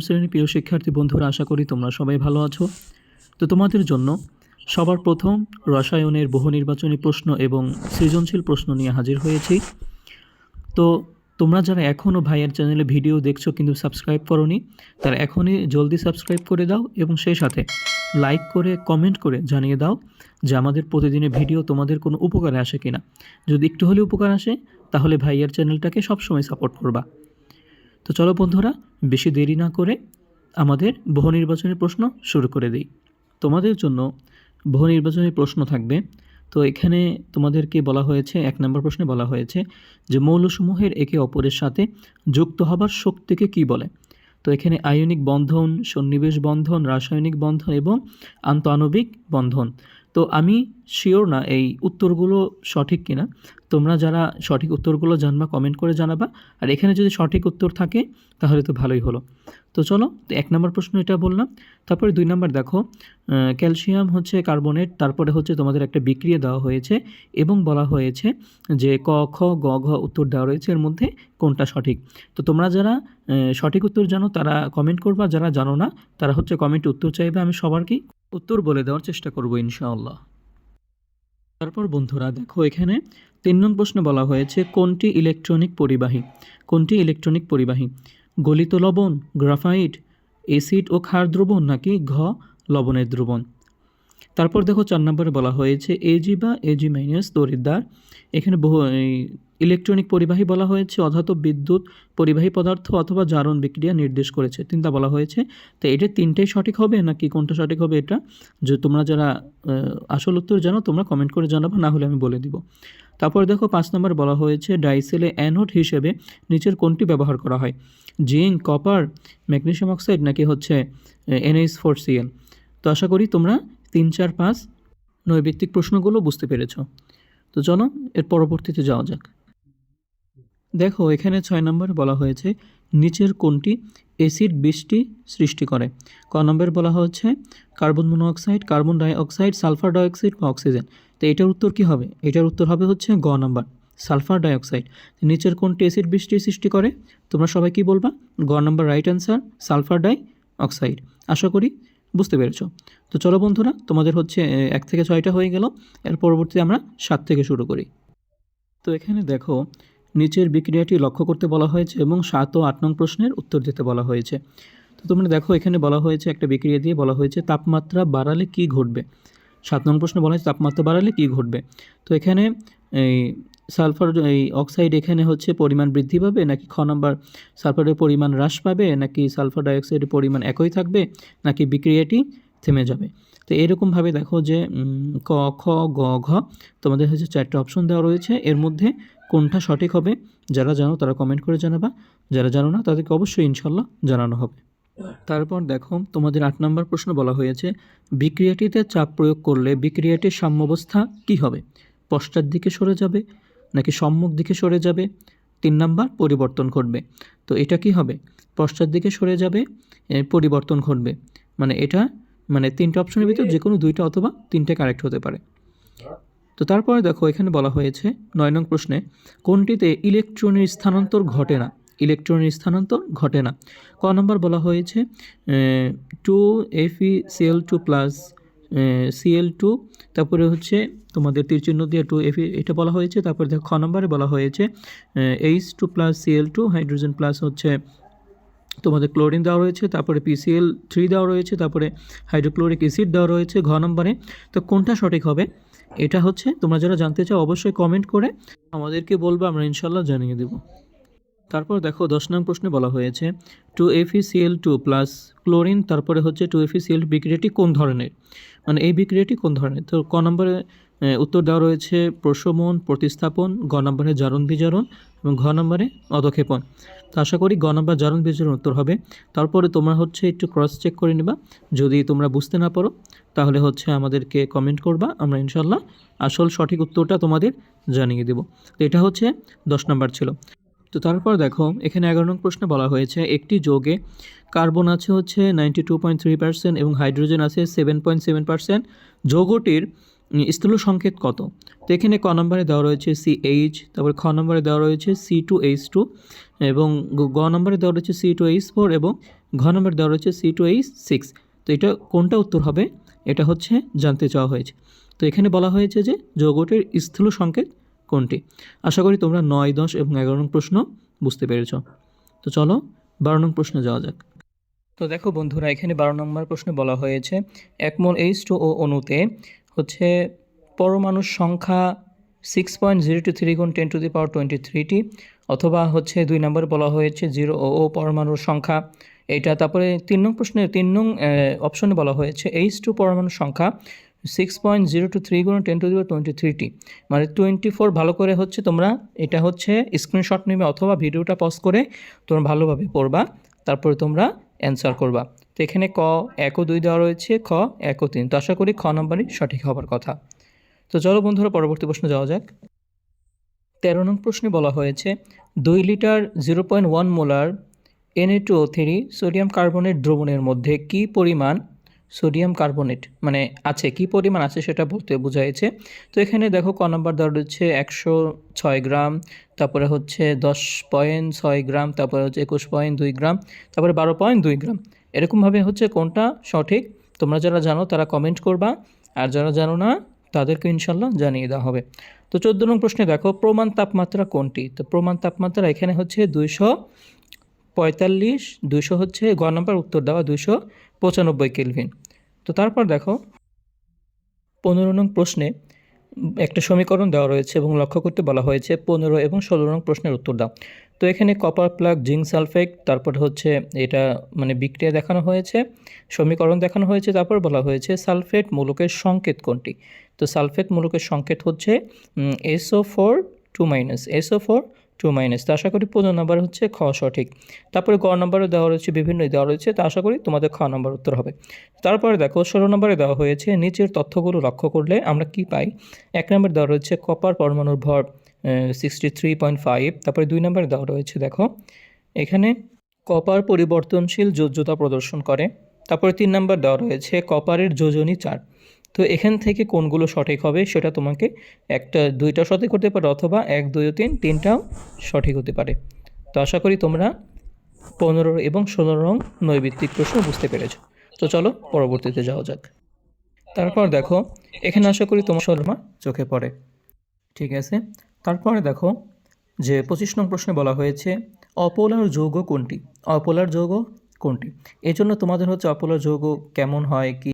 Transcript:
শ্রেণির প্রিয় শিক্ষার্থী বন্ধুরা, আশা করি তোমরা সবাই ভালো আছো। তো তোমাদের জন্য সবার প্রথম রসায়নের বহু নির্বাচনী প্রশ্ন এবং সৃজনশীল প্রশ্ন নিয়ে হাজির হয়েছি। তো তোমরা যারা এখনও ভাইয়ের চ্যানেলে ভিডিও দেখছ কিন্তু সাবস্ক্রাইব করনি, তারা এখনই জলদি সাবস্ক্রাইব করে দাও এবং সেই সাথে লাইক করে, কমেন্ট করে জানিয়ে দাও যে আমাদের প্রতিদিনের ভিডিও তোমাদের কোনো উপকারে আসে কিনা। যদি একটু হলে উপকার আসে, তাহলে ভাইয়ার চ্যানেলটাকে সবসময় সাপোর্ট করবা। তো চলো বন্ধুরা, বেশি দেরি না করে আমাদের বহু প্রশ্ন শুরু করে দিই। তোমাদের জন্য বহু নির্বাচনী প্রশ্ন থাকবে। তো এখানে তোমাদেরকে বলা হয়েছে, এক নম্বর প্রশ্নে বলা হয়েছে যে মৌলসমূহের একে অপরের সাথে যুক্ত হবার শক্তিকে কি বলে? তো এখানে আয়নিক বন্ধন, সন্নিবেশ বন্ধন, রাসায়নিক বন্ধন এবং আন্তঃআণবিক বন্ধন। তো আমি শিওর না এই উত্তরগুলো সঠিক কিনা, তোমরা যারা সঠিক উত্তরগুলো জানবা কমেন্ট করে জানাবা, আর এখানে যদি সঠিক উত্তর থাকে, তাহলে তো ভালোই হলো। তো চলো, এক নম্বর প্রশ্ন এটা বললাম। তারপরে দুই নম্বর দেখো ক্যালসিয়াম হচ্ছে কার্বনেট তারপরে হচ্ছে তোমাদের একটা বিক্রিয়া দেওয়া হয়েছে এবং বলা হয়েছে যে ক, খ, গ, ঘ উত্তর দেওয়া রয়েছে, এর মধ্যে কোনটা সঠিক। তো তোমরা যারা সঠিক উত্তর জানো, তারা কমেন্ট করবা, যারা জানো না, তারা হচ্ছে কমেন্টে উত্তর চাইবে, আমি সবারকেই উত্তর বলে দেওয়ার চেষ্টা করব, ইনশাআল্লাহ। তারপর, বন্ধুরা, দেখো এখানে তিন নং প্রশ্ন বলা হয়েছে, কোনটি ইলেকট্রনিক পরিবাহী? কোনটি ইলেকট্রনিক পরিবাহী? গলিত লবণ গ্রাফাইট এসিড ও ক্ষার দ্রবণ নাকি ঘ লবণের দ্রবণ? তারপর দেখো চার নম্বরে বলা হয়েছে এজি বা এজি মাইনাস দরিদ্দার এখানে বহু ইলেকট্রনিক পরিবাহী বলা হয়েছে অধাতব বিদ্যুৎ পরিবাহী পদার্থ অথবা জারণ বিক্রিয়া নির্দেশ করেছে। তিনটা বলা হয়েছে। তো এটা তিনটেই সঠিক হবে নাকি কোনটা সঠিক হবে এটা? যে তোমরা যারা আসল উত্তর জানো, তোমরা কমেন্ট করে জানাব, না হলে আমি বলে দিব। তারপর দেখো পাঁচ নম্বর বলা হয়েছে, ডাইসেলে অ্যানোড হিসেবে নিচের কোনটি ব্যবহার করা হয়? জিঙ্ক, কপার, ম্যাগনেসিয়াম অক্সাইড নাকি হচ্ছে এনএইচ ফোর সিএল তো আশা করি তোমরা তিন চার পাঁচ নৈবিত্তিক প্রশ্নগুলো বুঝতে পেরেছ। তো চলো, এর পরবর্তীতে যাওয়া যাক। দেখো, এখানে ছয় নম্বরে বলা হয়েছে, নিচের কোনটি অ্যাসিড বৃষ্টি সৃষ্টি করে? ক নম্বর বলা হচ্ছে, carbon monoxide carbon dioxide, sulphur dioxide বা অক্সিজেন। তো এটার উত্তর কি হবে? এটার উত্তর হবে হচ্ছে গ নাম্বার, সালফার ডাইঅক্সাইড। নিচের কোনটি অ্যাসিড বৃষ্টি সৃষ্টি করে? তোমরা সবাই কি বলবা? গ number right answer, sulphur dioxide আশা করি বুঝতে পেরেছ। তো চলো বন্ধুরা, তোমাদের হচ্ছে এক থেকে ছয়টা হয়ে গেল। এর পরবর্তীতে আমরা সাত থেকে শুরু করি। তো এখানে দেখো, নিচের বিক্রিয়াটি লক্ষ্য করতে বলা হয়েছে এবং সাত ও আট নং প্রশ্নের উত্তর দিতে বলা হয়েছে। তো তোমরা দেখো, এখানে বলা হয়েছে, একটা বিক্রিয়া দিয়ে বলা হয়েছে, তাপমাত্রা বাড়ালে কি ঘটবে? সাত নং প্রশ্নে বলা হয়েছে, তাপমাত্রা বাড়ালে কি ঘটবে? তো এখানে, এই সালফার এই অক্সাইড এখানে হচ্ছে পরিমাণ বৃদ্ধি পাবে? নাকি খ নম্বর, সালফারের পরিমাণ হ্রাস পাবে? নাকি সালফার ডাইঅক্সাইডের পরিমাণ একই থাকবে? নাকি বিক্রিয়াটি থেমে যাবে? তো এরকমভাবে দেখো যে ক, খ, গ, ঘ তোমাদের হচ্ছে চারটে অপশন দেওয়া রয়েছে। এর মধ্যে কোনটা সঠিক হবে? যারা জানো তারা কমেন্ট করে জানাবা। যারা জানো না তাদেরকে অবশ্যই ইনশাল্লাহ জানানো হবে। তারপর দেখো, তোমাদের আট নম্বর প্রশ্ন বলা হয়েছে, বিক্রিয়াটিতে চাপ প্রয়োগ করলে বিক্রিয়াটির সাম্যাবস্থা কী হবে? পশ্চাৎ দিকে সরে যাবে নাকি সম্মুখ দিকে সরে যাবে? তিন নাম্বার পরিবর্তন ঘটবে। তো এটা কি হবে? পশ্চাৎ দিকে সরে যাবে পরিবর্তন ঘটবে। মানে এটা মানে তিনটে অপশনের ভিতর যে কোনো দুইটা অথবা তিনটে কারেক্ট হতে পারে। তো তারপরে দেখো এখানে বলা হয়েছে নয় নং প্রশ্নে কোনটিতে ইলেকট্রনের স্থানান্তর ঘটে না? ইলেকট্রনের স্থানান্তর ঘটে না। ক নম্বর বলা হয়েছে two FE CL two plus CL two তারপরে হচ্ছে তোমাদের তীর চিহ্ন দিয়ে টু এফি এটা বলা হয়েছে, তারপরে দেখো খ নম্বরে বলা হয়েছে H two plus CL two hydrogen plus হচ্ছে তোমাদের ক্লোরিন দেওয়া রয়েছে, তারপরে পিসিএল থ্রি দেওয়া রয়েছে, তারপরে হাইড্রোক্লোরিক অ্যাসিড দেওয়া রয়েছে ঘ নম্বরে। তো কোনটা সঠিক হবে? এটা হচ্ছে, তোমরা যারা জানতে চাও, অবশ্যই কমেন্ট করে, আমাদেরকে বলবে, আমরা ইনশাল্লাহ জানিয়ে দেব। তারপর দেখো দশ নং প্রশ্নে বলা হয়েছে two FECL two plus chlorine তারপরে হচ্ছে টু এফিসিএল বিক্রিয়াটি কোন ধরনের? মানে এই বিক্রিয়াটি কোন ধরনের? তো ক নম্বরে উত্তর দেওয়া রয়েছে প্রশমন, প্রতিস্থাপন, গ নম্বরে জারণ বিজারণ এবং ঘ নম্বরে অধক্ষেপণ। তো আশা করি গ নম্বর জারণ বিজারণ উত্তর হবে। তারপরে তোমরা হচ্ছে একটু ক্রস চেক করে নিবা। যদি তোমরা বুঝতে না পারো, তাহলে হচ্ছে আমাদেরকে কমেন্ট করবা। আমরা ইনশাল্লাহ আসল সঠিক উত্তরটা তোমাদের জানিয়ে দেব। তো এটা হচ্ছে দশ নম্বর ছিল। তো তারপর দেখো, এখানে এগারো নং প্রশ্নে বলা হয়েছে, একটি যোগে কার্বন আছে হচ্ছে ninety two point three percent এবং হাইড্রোজেন আছে সেভেন পয়েন্ট সেভেন পার্সেন্ট যৌগটির স্থূল সংকেত কত? তো এখানে ক নম্বরে দেওয়া রয়েছে সি এইচ তারপর খ নম্বরে দেওয়া রয়েছে সি টু এইচ টু এবং গ- গ নম্বরে দেওয়া রয়েছে সি টু এইচ ফোর এবং ঘ নম্বরে দেওয়া রয়েছে সি টু এইচ সিক্স তো এটা কোনটা উত্তর হবে? এটা হচ্ছে জানতে চাওয়া হয়েছে। তো এখানে বলা হয়েছে যে যৌগটির স্থূল সংকেত কোনটি? আশা করি তোমরা নয়, দশ এবং এগারো নং প্রশ্ন বুঝতে পেরেছ। তো চলো, বারো নং প্রশ্নে যাওয়া যাক। তো দেখো বন্ধুরা, এখানে বারো নম্বর প্রশ্নে বলা হয়েছে, এক মোল এইচ টু ও অণুতে হচ্ছে পরমাণুর সংখ্যা six point zero two three গুণ ten to the power twenty three অথবা হচ্ছে দুই নম্বর বলা হয়েছে জিরো ও ও পরমাণুর সংখ্যা। এটা তারপরে তিন নং প্রশ্নে, তিন নং অপশনে বলা হয়েছে এইচ টু পরমাণুর সংখ্যা six point zero two three গুণ ten to the power twenty three মানে টোয়েন্টি ফোর ভালো করে হচ্ছে তোমরা এটা হচ্ছে স্ক্রিনশট নেবে অথবা ভিডিওটা পজ করে তোমরা ভালোভাবে পড়বা, তারপরে তোমরা অ্যান্সার করবা। তো এখানে ক, এক ও দুই দেওয়া রয়েছে, খ, এক ও তিন। তো আশা করি খ নম্বরই সঠিক হবার কথা। তো চলো বন্ধুরা, পরবর্তী প্রশ্ন যাওয়া যাক। তেরো নং প্রশ্নে বলা হয়েছে, দুই litre zero point one molar NA two three sodium carbonate দ্রবণের মধ্যে কী পরিমাণ সোডিয়াম কার্বনেট মানে আছে, কি পরিমাণ আছে সেটা বলতে বোঝাইছে। তো এখানে দেখো ক নম্বর দেওয়া রয়েছে একশো ছয় গ্রাম, তারপরে হচ্ছে দশ পয়েন্ট ছয় গ্রাম, তারপরে হচ্ছে একুশ পয়েন্ট দুই গ্রাম, তারপরে বারো পয়েন্ট দুই গ্রাম। এরকমভাবে হচ্ছে কোনটা সঠিক? তোমরা যারা জানো তারা কমেন্ট করবা, আর যারা জানো না তাদেরকে ইনশাল্লাহ জানিয়ে দেওয়া হবে। তো চোদ্দ নং প্রশ্নে দেখো প্রমাণ তাপমাত্রা কোনটি? তো প্রমাণ তাপমাত্রা এখানে হচ্ছে দুইশো পঁয়তাল্লিশ, দুইশো হচ্ছে গ নম্বর উত্তর দেওয়া দুশো পঁচানব্বই কেলভিন। তো তারপর দেখো, পনেরো নং প্রশ্নে একটা সমীকরণ দেওয়া রয়েছে এবং লক্ষ্য করতে বলা হয়েছে পনেরো এবং ষোলো নং প্রশ্নের উত্তর দাও। তো এখানে কপার প্লাগ জিঙ্ক সালফেট তারপর হচ্ছে এটা মানে বিক্রিয়া দেখানো হয়েছে, সমীকরণ দেখানো হয়েছে, তারপর বলা হয়েছে সালফেট মূলকের সংকেত কোনটি? তো সালফেট মূলকের সংকেত হচ্ছে SO four two minus SO four two minus, তো আশা করি পনেরো নাম্বার হচ্ছে খ সঠিক। তারপরে গ নম্বরে দেওয়া রয়েছে, বিভিন্ন দেওয়া রয়েছে, তো আশা করি তোমাদের খ নম্বর উত্তর হবে। তারপরে দেখো, ষোলো নম্বরে দেওয়া হয়েছে, নিচের তথ্যগুলো লক্ষ্য করলে আমরা কি পাই? এক নম্বর দেওয়া রয়েছে, কপার পরমাণুর ভর সিক্সটি থ্রি পয়েন্ট ফাইভ তারপরে দুই নম্বরে দেওয়া রয়েছে, দেখো, এখানে কপার পরিবর্তনশীল যোজ্যতা প্রদর্শন করে। তারপরে তিন নম্বর দেওয়া রয়েছে, কপারের যোজনী চার। তো এখান থেকে কোনগুলো সঠিক হবে সেটা তোমাকে একটা দুইটা সঠিক হতে পারে অথবা এক, দুই ও তিন, তিনটাও সঠিক হতে পারে। তো আশা করি তোমরা পনেরো এবং ষোলো রং নৈবিত্তিক প্রশ্ন বুঝতে পেরেছ। তো চলো পরবর্তীতে যাওয়া যাক। তারপর দেখো, এখানে আশা করি তোমার শর্মা চোখে পড়ে। ঠিক আছে? তারপরে দেখো যে পঁচিশ নং প্রশ্নে বলা হয়েছে, অপোলার যৌগ কোনটি? অপোলার যৌগ কোনটি? এই জন্য তোমাদের হচ্ছে অপোলার যৌগ কেমন হয়, কি